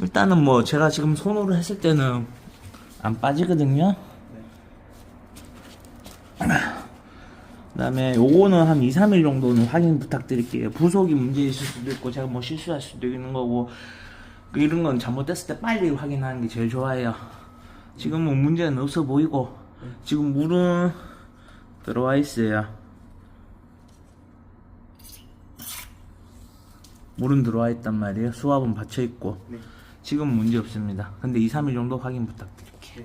일단은 뭐 제가 지금 손으로 했을 때는 안 빠지거든요. 그 다음에 요거는 한 2, 3일 정도는 확인 부탁드릴게요. 부속이 문제 있을 수도 있고 제가 뭐 실수할 수도 있는 거고 이런 건 잘못됐을 때 빨리 확인하는 게 제일 좋아요. 지금은 문제는 없어 보이고 지금 물은 들어와 있어요. 물은 들어와 있단 말이에요. 수압은 받쳐 있고 지금 문제 없습니다. 근데 2, 3일 정도 확인 부탁드릴게요.